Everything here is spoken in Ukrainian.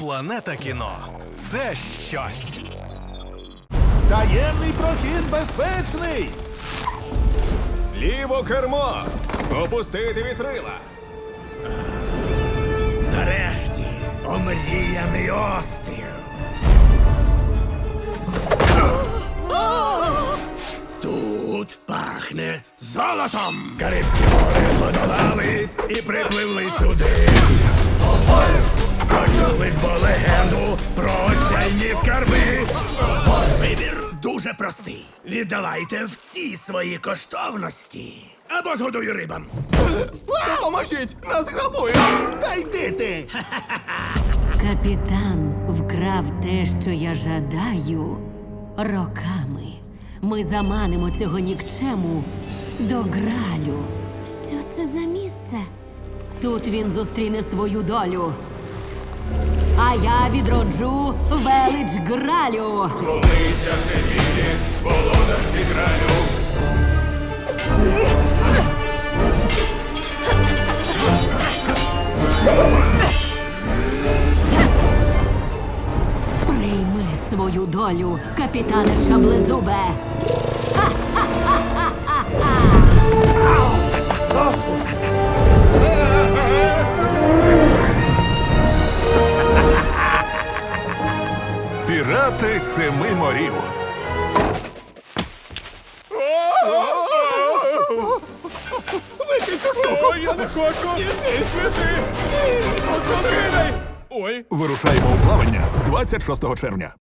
Планета кіно це щось. Таємний прохід безпечний! Ліво кермо! Опустити вітрила! Нарешті омріяний острів. Тут пахне золотом. Карибське море подолали і припливли сюди. Ж бо легенду про осяйні скарби. Вибір дуже простий. Віддавайте всі свої коштовності. Або згодую рибам. Допоможіть! Нас грабують! Та йди ти! Капітан вкрав те, що я жадаю роками. Ми заманимо цього нікчему до гралю. Що це за місце? Тут він зустріне свою долю. А я відроджу велич гралю. Клонися Севілі, володар Сігралю! Прийми свою долю, капітане Шаблезубе. Пірати семи морів. Викинь я не хочу! Ой! Вирушаємо у плавання з 26 червня.